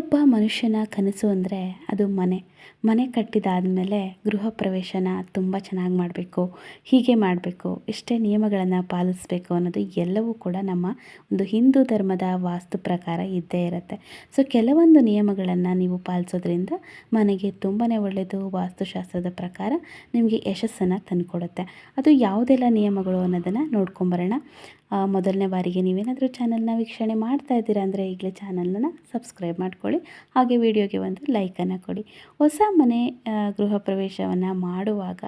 ಪ್ರತಿಯೊಬ್ಬ ಮನುಷ್ಯನ ಕನಸು ಅಂದರೆ ಅದು ಮನೆ. ಮನೆ ಕಟ್ಟಿದಾದಮೇಲೆ ಗೃಹ ಪ್ರವೇಶನ ತುಂಬ ಚೆನ್ನಾಗಿ ಮಾಡಬೇಕು. ಹೀಗೆ ಮಾಡಬೇಕು. ಇಷ್ಟೇ ನಿಯಮಗಳನ್ನು ಪಾಲಿಸಬೇಕು ಅನ್ನೋದು ಎಲ್ಲವೂ ಕೂಡ ನಮ್ಮ ಒಂದು ಹಿಂದೂ ಧರ್ಮದ ವಾಸ್ತು ಪ್ರಕಾರ ಇದ್ದೇ ಇರುತ್ತೆ. ಸೊ ಕೆಲವೊಂದು ನಿಯಮಗಳನ್ನು ನೀವು ಪಾಲಿಸೋದ್ರಿಂದ ಮನೆಗೆ ತುಂಬಾ ಒಳ್ಳೆಯದು ವಾಸ್ತುಶಾಸ್ತ್ರದ ಪ್ರಕಾರ ನಿಮಗೆ ಯಶಸ್ಸನ್ನು ತಂದುಕೊಡುತ್ತೆ. ಅದು ಯಾವುದೆಲ್ಲ ನಿಯಮಗಳು ಅನ್ನೋದನ್ನು ನೋಡ್ಕೊಂಬರೋಣ. ಮೊದಲನೇ ಬಾರಿಗೆ ನೀವೇನಾದರೂ ಚಾನಲ್ನ ವೀಕ್ಷಣೆ ಮಾಡ್ತಾ ಇದ್ದೀರಾ ಅಂದರೆ ಈಗಲೇ ಚಾನಲ್ನ ಸಬ್ಸ್ಕ್ರೈಬ್ ಮಾಡ್ಕೊಳ್ಳಿ, ಹಾಗೆ ವಿಡಿಯೋಗೆ ಒಂದು ಲೈಕನ್ನು ಕೊಡಿ. ಹೊಸ ಮನೆ ಗೃಹ ಪ್ರವೇಶವನ್ನು ಮಾಡುವಾಗ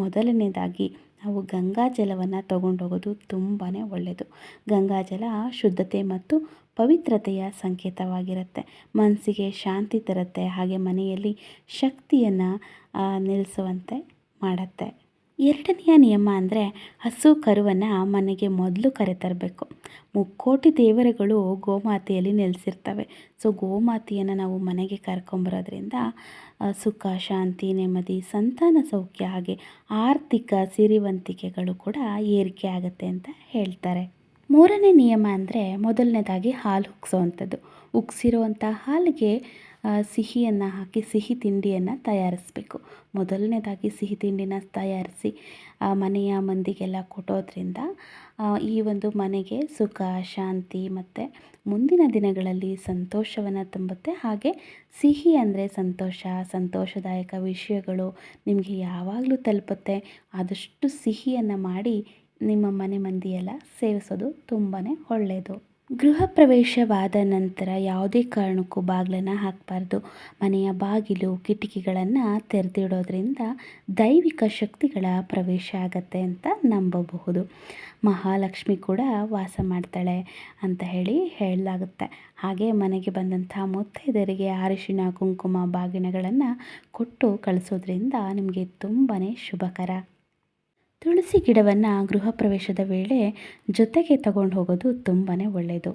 ಮೊದಲನೇದಾಗಿ ನಾವು ಗಂಗಾ ಜಲವನ್ನು ತಗೊಂಡೋಗೋದು ತುಂಬಾ ಒಳ್ಳೆಯದು ಗಂಗಾಜಲ ಶುದ್ಧತೆ ಮತ್ತು ಪವಿತ್ರತೆಯ ಸಂಕೇತವಾಗಿರುತ್ತೆ. ಮನಸ್ಸಿಗೆ ಶಾಂತಿ ತರುತ್ತೆ, ಹಾಗೆ ಮನೆಯಲ್ಲಿ ಶಕ್ತಿಯನ್ನು ನಿಲ್ಲಿಸುವಂತೆ ಮಾಡುತ್ತೆ. ಎರಡನೆಯ ನಿಯಮ ಅಂದರೆ ಹಸು ಕರುವನ್ನು ಮನೆಗೆ ಮೊದಲು ಕರೆತರಬೇಕು. ಮುಕ್ಕೋಟಿ ದೇವರುಗಳು ಗೋಮಾತೆಯಲ್ಲಿ ನೆಲೆಸಿರ್ತವೆ. ಸೊ ಗೋಮಾತೆಯನ್ನು ನಾವು ಮನೆಗೆ ಕರ್ಕೊಂಬರೋದ್ರಿಂದ ಸುಖ, ಶಾಂತಿ, ನೆಮ್ಮದಿ, ಸಂತಾನ ಸೌಖ್ಯ ಹಾಗೆ ಆರ್ಥಿಕ ಸಿರಿವಂತಿಕೆಗಳು ಕೂಡ ಏರಿಕೆ ಆಗುತ್ತೆ ಅಂತ ಹೇಳ್ತಾರೆ. ಮೂರನೇ ನಿಯಮ ಅಂದರೆ ಮೊದಲನೇದಾಗಿ ಹಾಲು ಉಗ್ಸೋವಂಥದ್ದು ಉಗ್ಸಿರುವಂಥ ಹಾಲಿಗೆ ಸಿಹಿಯನ್ನು ಹಾಕಿ ಸಿಹಿ ತಿಂಡಿಯನ್ನು ತಯಾರಿಸಬೇಕು. ಮೊದಲನೇದಾಗಿ ಸಿಹಿ ತಿಂಡಿನ ತಯಾರಿಸಿ ಮನೆಯ ಮಂದಿಗೆಲ್ಲ ಕೊಡೋದ್ರಿಂದ ಈ ಒಂದು ಮನೆಗೆ ಸುಖ, ಶಾಂತಿ ಮತ್ತು ಮುಂದಿನ ದಿನಗಳಲ್ಲಿ ಸಂತೋಷವನ್ನು ತುಂಬುತ್ತೆ. ಹಾಗೆ ಸಿಹಿ ಅಂದರೆ ಸಂತೋಷ, ಸಂತೋಷದಾಯಕ ವಿಷಯಗಳು ನಿಮಗೆ ಯಾವಾಗಲೂ ತಲುಪುತ್ತೆ. ಆದಷ್ಟು ಸಿಹಿಯನ್ನು ಮಾಡಿ ನಿಮ್ಮ ಮನೆ ಮಂದಿಯೆಲ್ಲ ಸೇವಿಸೋದು ತುಂಬಾ ಒಳ್ಳೆಯದು ಗೃಹ ಪ್ರವೇಶವಾದ ನಂತರ ಯಾವುದೇ ಕಾರಣಕ್ಕೂ ಬಾಗಿಲನ್ನು ಹಾಕಬಾರ್ದು. ಮನೆಯ ಬಾಗಿಲು, ಕಿಟಕಿಗಳನ್ನು ತೆರೆದಿಡೋದ್ರಿಂದ ದೈವಿಕ ಶಕ್ತಿಗಳ ಪ್ರವೇಶ ಆಗತ್ತೆ ಅಂತ ನಂಬಬಹುದು. ಮಹಾಲಕ್ಷ್ಮಿ ಕೂಡ ವಾಸ ಮಾಡ್ತಾಳೆ ಅಂತ ಹೇಳಿ ಹೇಳಲಾಗುತ್ತೆ. ಹಾಗೆ ಮನೆಗೆ ಬಂದಂಥ ಮುತ್ತೈದರಿಗೆ ಅರಿಶಿನ ಕುಂಕುಮ ಬಾಗಿನಗಳನ್ನು ಕೊಟ್ಟು ಕಳಿಸೋದ್ರಿಂದ ನಿಮಗೆ ತುಂಬಾ ಶುಭಕರ. ತುಳಸಿ ಗಿಡವನ್ನು ಗೃಹ ಪ್ರವೇಶದ ವೇಳೆ ಜೊತೆಗೆ ತಗೊಂಡು ಹೋಗೋದು ತುಂಬಾ ಒಳ್ಳೆಯದು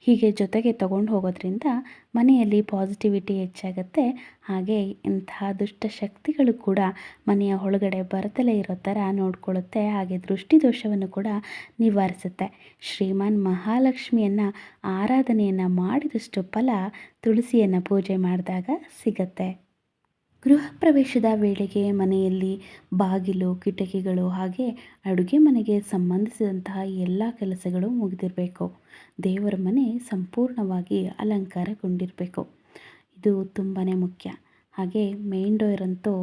ಹೀಗೆ ಜೊತೆಗೆ ತಗೊಂಡು ಹೋಗೋದ್ರಿಂದ ಮನೆಯಲ್ಲಿ ಪಾಸಿಟಿವಿಟಿ ಹೆಚ್ಚಾಗುತ್ತೆ. ಹಾಗೆ ಇಂತಹ ದುಷ್ಟ ಶಕ್ತಿಗಳು ಕೂಡ ಮನೆಯ ಒಳಗಡೆ ಬರದಲೇ ಇರೋ ಥರ ನೋಡ್ಕೊಳ್ಳುತ್ತೆ. ಹಾಗೆ ದೃಷ್ಟಿದೋಷವನ್ನು ಕೂಡ ನಿವಾರಿಸುತ್ತೆ. ಶ್ರೀಮಾನ್ ಮಹಾಲಕ್ಷ್ಮಿಯನ್ನು ಆರಾಧನೆಯನ್ನು ಮಾಡಿದಷ್ಟು ಫಲ ತುಳಸಿಯನ್ನು ಪೂಜೆ ಮಾಡಿದಾಗ ಸಿಗತ್ತೆ. ಗೃಹ ಪ್ರವೇಶದ ವೇಳೆಗೆ ಮನೆಯಲ್ಲಿ ಬಾಗಿಲು, ಕಿಟಕಿಗಳು ಹಾಗೆ ಅಡುಗೆ ಮನೆಗೆ ಸಂಬಂಧಿಸಿದಂತಹ ಎಲ್ಲ ಕೆಲಸಗಳು ಮುಗಿದಿರಬೇಕು. ದೇವರ ಮನೆ ಸಂಪೂರ್ಣವಾಗಿ ಅಲಂಕಾರಗೊಂಡಿರಬೇಕು. ಇದು ತುಂಬಾ ಮುಖ್ಯ. ಹಾಗೆ ಮೇನ್ ಡೋರ್ ಅಂತೂ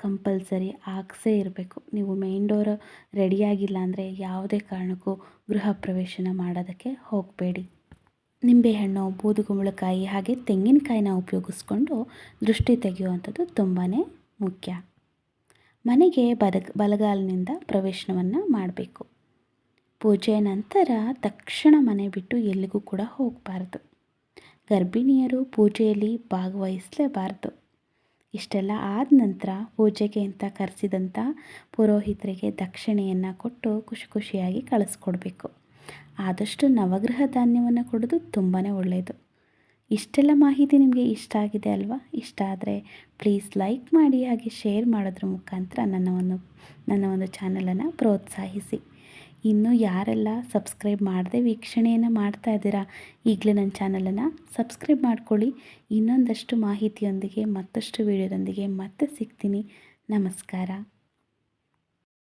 ಕಂಪಲ್ಸರಿ ಹಾಕ್ಸೇ ಇರಬೇಕು. ನೀವು ಮೇನ್ ಡೋರ್ ರೆಡಿಯಾಗಿಲ್ಲ ಅಂದರೆ ಯಾವುದೇ ಕಾರಣಕ್ಕೂ ಗೃಹ ಪ್ರವೇಶನ ಮಾಡೋದಕ್ಕೆ ಹೋಗಬೇಡಿ. ನಿಂಬೆಹಣ್ಣು, ಬೂದುಗುಂಬಳಕಾಯಿ ಹಾಗೆ ತೆಂಗಿನಕಾಯಿನ ಉಪಯೋಗಿಸ್ಕೊಂಡು ದೃಷ್ಟಿ ತೆಗೆಯುವಂಥದ್ದು ತುಂಬಾ ಮುಖ್ಯ. ಮನೆಗೆ ಬದಗ ಬಲಗಾಲಿನಿಂದ ಪ್ರವೇಶನವನ್ನು ಮಾಡಬೇಕು. ಪೂಜೆಯ ನಂತರ ತಕ್ಷಣ ಮನೆ ಬಿಟ್ಟು ಎಲ್ಲಿಗೂ ಕೂಡ ಹೋಗಬಾರ್ದು. ಗರ್ಭಿಣಿಯರು ಪೂಜೆಯಲ್ಲಿ ಭಾಗವಹಿಸಲೇಬಾರ್ದು. ಇಷ್ಟೆಲ್ಲ ಆದ ನಂತರ ಪೂಜೆಗೆ ಅಂತ ಕರೆಸಿದಂಥ ಪುರೋಹಿತರಿಗೆ ದಕ್ಷಿಣೆಯನ್ನು ಕೊಟ್ಟು ಖುಷಿ ಖುಷಿಯಾಗಿ ಕಳಿಸ್ಕೊಡ್ಬೇಕು. ಆದಷ್ಟು ನವಗ್ರಹ ಧಾನ್ಯವನ್ನು ಕೊಡೋದು ತುಂಬಾ ಒಳ್ಳೆಯದು. ಇಷ್ಟೆಲ್ಲ ಮಾಹಿತಿ ನಿಮಗೆ ಇಷ್ಟ ಆಗಿದೆ ಅಲ್ವಾ? ಇಷ್ಟ ಆದರೆ ಪ್ಲೀಸ್ ಲೈಕ್ ಮಾಡಿ, ಹಾಗೆ ಶೇರ್ ಮಾಡೋದ್ರ ಮುಖಾಂತರ ನನ್ನ ಒಂದು ನನ್ನ ಒಂದು ಚಾನಲನ್ನು ಪ್ರೋತ್ಸಾಹಿಸಿ. ಇನ್ನು ಯಾರೆಲ್ಲ ಸಬ್ಸ್ಕ್ರೈಬ್ ಮಾಡದೆ ವೀಕ್ಷಣೆಯನ್ನು ಮಾಡ್ತಾ ಇದ್ದೀರಾ, ಈಗಲೇ ನನ್ನ ಚಾನಲನ್ನು ಸಬ್ಸ್ಕ್ರೈಬ್ ಮಾಡ್ಕೊಳ್ಳಿ. ಇನ್ನೊಂದಷ್ಟು ಮಾಹಿತಿಯೊಂದಿಗೆ, ಮತ್ತಷ್ಟು ವೀಡಿಯೋದೊಂದಿಗೆ ಮತ್ತೆ ಸಿಗ್ತೀನಿ. ನಮಸ್ಕಾರ.